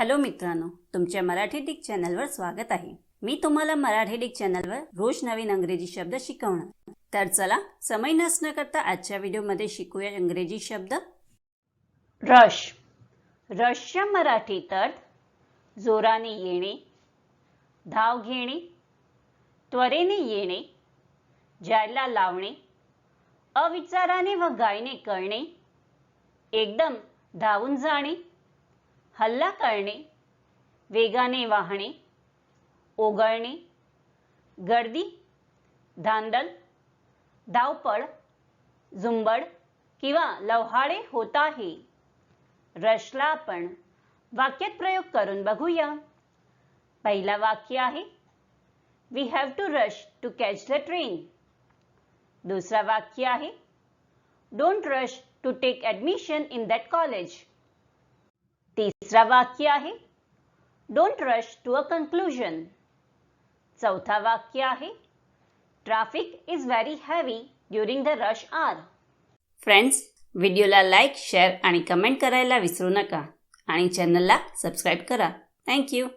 Hello मित्रांनो तुमच्या Marathi Dick चॅनलवर स्वागत आहे. मी तुम्हाला मराठी डिक चॅनलवर रोज नवीन अंग्रेजी शब्द शिकवणार. तर चला समय नसणं करता आजच्या व्हिडिओमध्ये शिकूया इंग्रजी शब्द. रश. रशच्या मराठीत अर्थ जोराने येणे धाव घेणे त्वरेने येणे जायला लावणे अविचाराने व गायने करणे एकदम धावून जाणे हल्ला करणे वेगाने वाहणे ओघळणे गर्दी धांदल धावपळ झुंबड किंवा लव्हाळे होत आहे. रशला आपण वाक्यात प्रयोग करून बघूया. पहिला वाक्य आहे we have to rush to catch the train दुसरा वाक्य आहे don't rush to take admission in that college तिसरा वाक्य आहे. Don't rush to a conclusion चौथा वाक्य आहे. Traffic is very heavy during the rush hour friends व्हिडिओला लाईक शेअर आणि कमेंट करायला विसरू नका. आणि चॅनलला सबस्क्राईब करा. थँक्यू